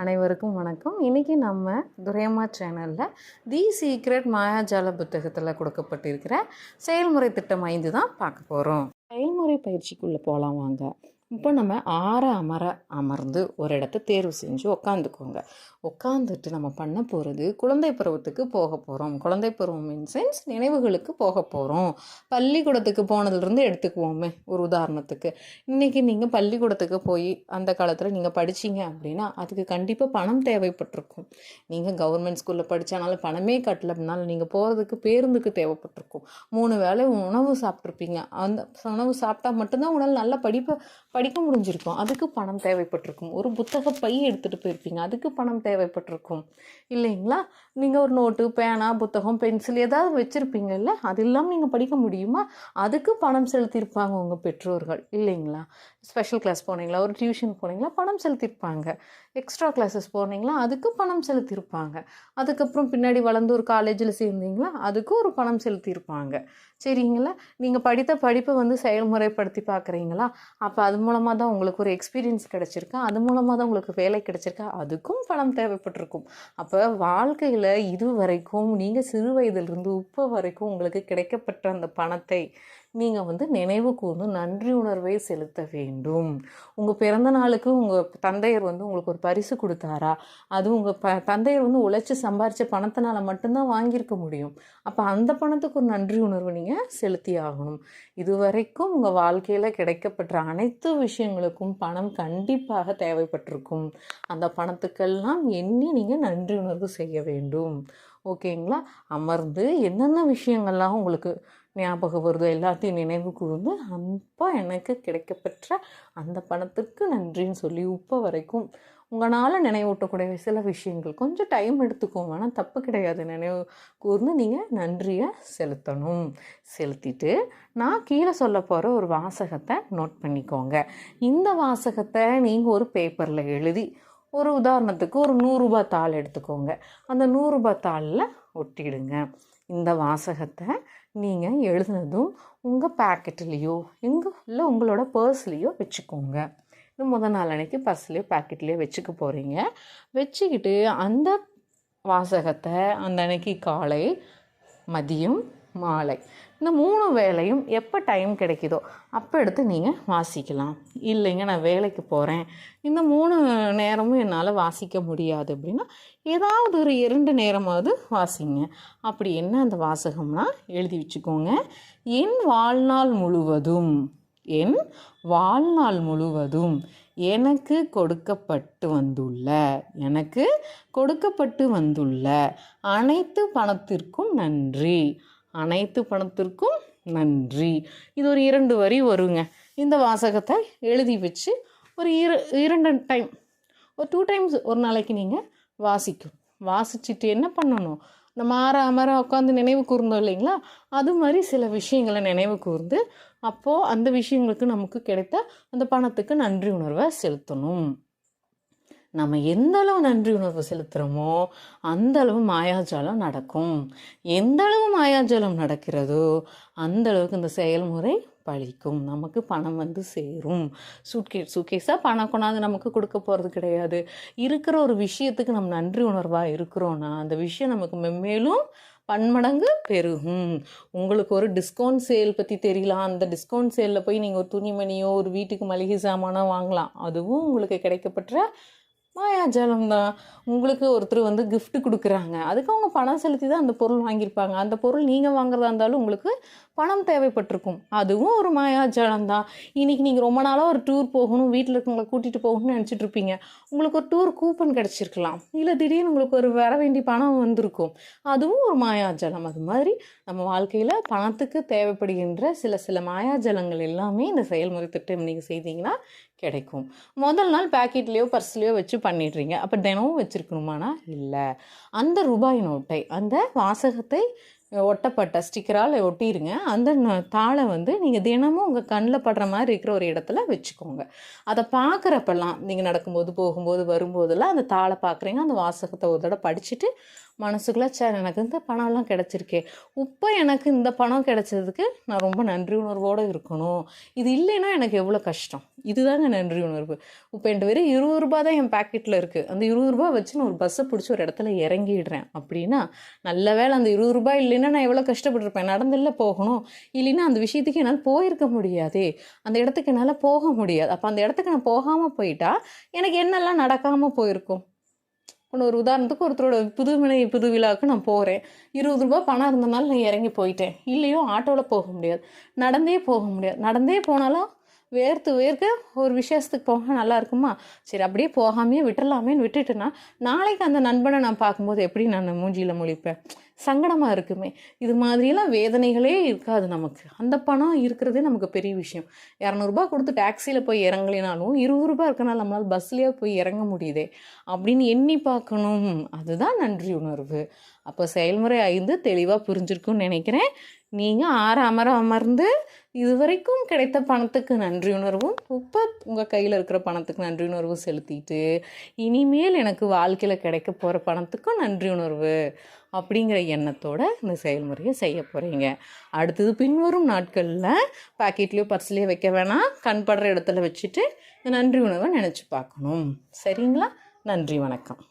அனைவருக்கும் வணக்கம். இன்றைக்கி நம்ம துரையம்மா சேனலில் தி சீக்ரெட் மாயாஜால புத்தகத்தில் கொடுக்கப்பட்டிருக்கிற செயல்முறை திட்டம் ஐந்து தான் பார்க்க போகிறோம் செயல்முறை பயிற்சிக்குள்ளே போகலாம் வாங்க. இப்போ நம்ம ஆற அமர அமர்ந்து ஒரு இடத்த தேர்வு செஞ்சு உக்காந்துக்கோங்க. உட்காந்துட்டு நம்ம பண்ண போகிறது குழந்தை பருவத்துக்கு போக போகிறோம் குழந்தை பருவம் இன் சென்ஸ் நினைவுகளுக்கு போக போகிறோம் பள்ளிக்கூடத்துக்கு போனதுலேருந்து எடுத்துக்குவோமே ஒரு உதாரணத்துக்கு. இன்றைக்கி நீங்கள் பள்ளிக்கூடத்துக்கு போய் அந்த காலத்தில் நீங்கள் படிச்சீங்க அப்படின்னா அதுக்கு கண்டிப்பாக பணம் தேவைப்பட்டிருக்கும். நீங்கள் கவர்மெண்ட் ஸ்கூலில் படித்தானாலும் பணமே கட்டலைனாலும் நீங்கள் போகிறதுக்கு பேருந்துக்கு தேவைப்பட்டிருக்கும். மூணு வேளை உணவு சாப்பிட்ருப்பீங்க அந்த உணவு சாப்பிட்டா மட்டும்தான் உங்களால் நல்லா படிப்பை படிக்க முடிஞ்சிருக்கும். அதுக்கு பணம் தேவைப்பட்டிருக்கும். ஒரு புத்தக பை எடுத்துகிட்டு போயிருப்பீங்க. அதுக்கு பணம் தேவைப்பட்டிருக்கும். இல்லைங்களா? நீங்கள் ஒரு நோட்டு பேனா புத்தகம் பென்சில் ஏதாவது வச்சுருப்பீங்கல்ல அது இல்லாமல் நீங்கள் படிக்க முடியுமா? அதுக்கு பணம் செலுத்தியிருப்பாங்க உங்கள் பெற்றோர்கள். இல்லைங்களா? ஸ்பெஷல் கிளாஸ் போனீங்களா? ஒரு டியூஷன் போனீங்களா? பணம் செலுத்தியிருப்பாங்க. எக்ஸ்ட்ரா கிளாஸஸ் போனீங்களா? அதுக்கு பணம் செலுத்தியிருப்பாங்க. அதுக்கப்புறம் பின்னாடி வளர்ந்து ஒரு காலேஜில் சேர்ந்தீங்களா? அதுக்கும் ஒரு பணம் செலுத்தியிருப்பாங்க. சரிங்களா? நீங்கள் படித்த படிப்பை வந்து செயல்முறைப்படுத்தி பார்க்குறீங்களா? அப்போ அது மூலமாக தான் உங்களுக்கு ஒரு எக்ஸ்பீரியன்ஸ் கிடச்சிருக்கா? அது மூலமாக தான் உங்களுக்கு வேலை கிடச்சிருக்கா? அதுக்கும் பணம் தேவைப்பட்டிருக்கும். அப்போ வாழ்க்கையில் இது வரைக்கும் நீங்கள் சிறு வயதிலிருந்து இப்போ வரைக்கும் உங்களுக்கு கிடைக்கப்பட்ட அந்த பணத்தை நீங்கள் வந்து நினைவு கூர்ந்து நன்றி உணர்வை செலுத்த வேண்டும். உங்கள் பிறந்த நாளுக்கு உங்கள் தந்தையர் வந்து உங்களுக்கு ஒரு பரிசு கொடுத்தாரா? அது உங்கள் ப தந்தையர் வந்து உழைச்சி சம்பாரித்த பணத்தினால மட்டும்தான் வாங்கியிருக்க முடியும். அப்போ அந்த பணத்துக்கு ஒரு நன்றி உணர்வு நீங்கள் செலுத்தி ஆகணும். இதுவரைக்கும் உங்கள் வாழ்க்கையில் கிடைக்கப்பட்ட அனைத்து விஷயங்களுக்கும் பணம் கண்டிப்பாக தேவைப்பட்டிருக்கும். அந்த பணத்துக்கெல்லாம் எண்ணி நீங்கள் நன்றி உணர்வு செய்ய வேண்டும். ஓகேங்களா? அமர்ந்து என்னென்ன விஷயங்கள்லாம் உங்களுக்கு ஞாபகம் வருதோ எல்லாத்தையும் நினைவு கூர்ந்து அப்போ எனக்கு கிடைக்கப்பெற்ற அந்த பணத்துக்கு நன்றின்னு சொல்லி இப்போ வரைக்கும் உங்களால் நினைவூட்டக்கூடிய சில விஷயங்கள். கொஞ்சம் டைம் எடுத்துக்கோங்க ஆனால் தப்பு கிடையாது. நினைவு கூர்ந்து நீங்கள் நன்றியை செலுத்தணும். செலுத்திட்டு நான் கீழே சொல்ல போகிற ஒரு வாசகத்தை நோட் பண்ணிக்கோங்க. இந்த வாசகத்தை நீங்கள் ஒரு பேப்பரில் எழுதி ஒரு உதாரணத்துக்கு ஒரு நூறுரூபா தாள் எடுத்துக்கோங்க. அந்த நூறுரூபா தாளில் ஒட்டிடுங்க. இந்த வாசகத்தை நீங்கள் எழுதுனதும் உங்கள் பேக்கெட்லேயோ எங்கே இல்லை உங்களோட பர்ஸ்லேயோ வச்சுக்கோங்க. இது முதல் நாள் அன்னைக்கு பர்ஸ்லேயோ பேக்கெட்லேயோ வச்சுக்க போகிறீங்க வச்சுக்கிட்டு அந்த வாசகத்தை அந்த அன்னைக்கு காலை மதியம் மாலை இந்த மூணு வேலையும் எப்போ டைம் கிடைக்குதோ அப்போ எடுத்து நீங்கள் வாசிக்கலாம். இல்லைங்க நான் வேலைக்கு போகிறேன் இந்த மூணு நேரமும் என்னால் வாசிக்க முடியாது அப்படின்னா ஏதாவது ஒரு இரண்டு நேரமாவது வாசிங்க. அப்படி என்ன அந்த வாசகம்னா எழுதி வச்சுக்கோங்க. என் வாழ்நாள் முழுவதும் என் வாழ்நாள் முழுவதும் எனக்கு கொடுக்கப்பட்டு வந்துள்ள எனக்கு கொடுக்கப்பட்டு வந்துள்ள அனைத்து பணத்திற்கும் நன்றி. அனைத்து பணத்திற்கும் நன்றி. இது ஒரு இரண்டு வரி வருங்க. இந்த வாசகத்தை எழுதி வச்சு ஒரு இரு இரண்டு டைம் ஒரு டூ டைம்ஸ் ஒரு நாளைக்கு நீங்கள் வாசிக்கும். வாசிச்சுட்டு என்ன பண்ணணும்? நம்ம ஆற அமர உட்காந்து நினைவு கூர்ந்தோம் இல்லைங்களா? அது மாதிரி சில விஷயங்களை நினைவு கூர்ந்து அப்போது அந்த விஷயங்களுக்கு நமக்கு கிடைத்த அந்த பணத்துக்கு நன்றி உணர்வை செலுத்தணும். நம்ம எந்த அளவு நன்றி உணர்வு செலுத்துகிறோமோ அந்த அளவு மாயாஜாலம் நடக்கும். எந்த அளவு மாயாஜாலம் நடக்கிறதோ அந்த அளவுக்கு இந்த செயல்முறை பழிக்கும். நமக்கு பணம் வந்து சேரும். சூட்கேஸ் சூட்கேஸாக பணம் கொண்டாந்து நமக்கு கொடுக்க போகிறது கிடையாது. இருக்கிற ஒரு விஷயத்துக்கு நம்ம நன்றி உணர்வாக இருக்கிறோன்னா அந்த விஷயம் நமக்கு மென்மேலும் பன்மடங்கு பெருகும். உங்களுக்கு ஒரு டிஸ்கவுண்ட் சேல் பற்றி தெரியலாம். அந்த டிஸ்கவுண்ட் சேலில் போய் நீங்கள் ஒரு துணிமணியோ ஒரு வீட்டுக்கு மளிகை சாமானோ வாங்கலாம். அதுவும் உங்களுக்கு கிடைக்கப்பட்ட மாயாஜாலம் தான். உங்களுக்கு ஒருத்தர் வந்து கிஃப்ட் கொடுக்குறாங்க. அதுக்கு அவங்க பணம் செலுத்தி தான் அந்த பொருள் வாங்கியிருப்பாங்க. அந்த பொருள் நீங்கள் வாங்குறதா இருந்தாலும் உங்களுக்கு பணம் தேவைப்பட்டிருக்கும். அதுவும் ஒரு மாயாஜாலம் தான். இன்றைக்கி நீங்கள் ரொம்ப நாளாக ஒரு டூர் போகணும் வீட்டில் இருக்கவங்களை கூட்டிகிட்டு போகணும்னு நினச்சிட்டு இருப்பீங்க. உங்களுக்கு ஒரு டூர் கூப்பன் கிடச்சிருக்கலாம். இல்லை திடீர்னு உங்களுக்கு ஒரு வர வேண்டிய பணம் வந்திருக்கும். அதுவும் ஒரு மாயாஜலம் அது மாதிரி நம்ம வாழ்க்கையில் பணத்துக்கு தேவைப்படுகின்ற சில சில மாயாஜலங்கள் எல்லாமே இந்த செயல்முறை திட்டம் நீங்கள் செய்தீங்கன்னா கிடைக்கும். முதல் நாள் பேக்கெட்லேயோ பர்ஸ்லேயோ வச்சு பண்ணிடுறீங்க. அப்போ தினமும் வச்சுருக்கணுமானா? இல்லை. அந்த ரூபாய் நோட்டை அந்த வாசகத்தை ஒட்டப்பட்ட ஸ்டிக்கரால் ஒட்டிடுங்க அந்த தாளை வந்து நீங்கள் தினமும் உங்கள் கண்ணில் படுற மாதிரி இருக்கிற ஒரு இடத்துல வச்சுக்கோங்க. அதை பார்க்குறப்பெல்லாம் நீங்கள் நடக்கும்போது போகும்போது வரும்போதெல்லாம் அந்த தாளை பார்க்குறீங்க அந்த வாசகத்தை ஒரு தடவை படிச்சுட்டு மனசுக்குள்ளே சார் எனக்கு இந்த பணம்லாம் கிடச்சிருக்கே. இப்போ எனக்கு இந்த பணம் கிடைச்சதுக்கு நான் ரொம்ப நன்றி உணர்வோடு இருக்கணும். இது இல்லைன்னா எனக்கு எவ்வளோ கஷ்டம்? இதுதாங்க நன்றி உணர்வு. இப்போ என்கிட்ட வெறும் இருபது ரூபா தான் என் பாக்கெட்டில் இருக்குது அந்த இருபது ரூபா வச்சு நான் ஒரு பஸ்ஸை பிடிச்சி ஒரு இடத்துல இறங்கிடுறேன். அப்படின்னா நல்ல வேளை அந்த இருபது ரூபாய் இல்லைன்னு நான் எவ்வளோ கஷ்டப்பட்டுருப்பேன்? நடந்தில்ல போகணும். இல்லைன்னா அந்த விஷயத்துக்கு என்னால் போயிருக்க முடியாதே. அந்த இடத்துக்கு என்னால் போக முடியாது. அப்போ அந்த இடத்துக்கு நான் போகாமல் போயிட்டா எனக்கு என்னெல்லாம் நடக்காமல் போயிருக்கும்? ஒன்று ஒரு உதாரணத்துக்கு ஒருத்தரோட புதுமனை புது விழாவுக்கு நான் போகிறேன் இருபது ரூபாய் பணம் இருந்தனால நான் இறங்கி போயிட்டேன். இல்லையோ ஆட்டோவில் போக முடியாது. நடந்தே போக முடியாது. நடந்தே போனாலும் வேர்த்து வேர்க்க ஒரு விசேஷத்துக்கு போக நல்லா இருக்குமா? சரி அப்படியே போகாமையே விட்டுடலாமேன்னு விட்டுட்டேன்னா நாளைக்கு அந்த நண்பனை நான் பார்க்கும்போது எப்படி நான் மூஞ்சியில் முழிப்பேன்? சங்கடமாக இருக்குமே. இது மாதிரியெல்லாம் வேதனைகளே இருக்காது நமக்கு. அந்த பணம் இருக்கிறதே நமக்கு பெரிய விஷயம். இரநூறுபா கொடுத்து டாக்ஸியில் போய் இறங்கலினாலும் இருபது ரூபா இருக்கனால நம்மளால் பஸ்லேயே போய் இறங்க முடியுதே அப்படின்னு எண்ணி பார்க்கணும். அதுதான் நன்றி உணர்வு. அப்போ செயல்முறை ஐந்து தெளிவாக புரிஞ்சிருக்கும்னு நினைக்கிறேன். நீங்கள் ஆறு அமர அமர்ந்து இதுவரைக்கும் கிடைத்த பணத்துக்கு நன்றி உணர்வும் இப்போ உங்கள் கையில் இருக்கிற பணத்துக்கு நன்றி உணர்வு செலுத்திட்டு இனிமேல் எனக்கு வாழ்க்கையில் கிடைக்க போகிற பணத்துக்கும் நன்றி உணர்வு. அப்படிங்கிற எண்ணத்தோட இந்த செயல்முறையை செய்ய போகிறீங்க அடுத்தது பின்வரும் நாட்களில் பாக்கெட்லேயோ பர்ஸ்லேயோ வைக்க வேணாம். கண் படுற இடத்துல வச்சுட்டு இந்த நன்றி உணவை நினச்சி பார்க்கணும். சரிங்களா? நன்றி வணக்கம்.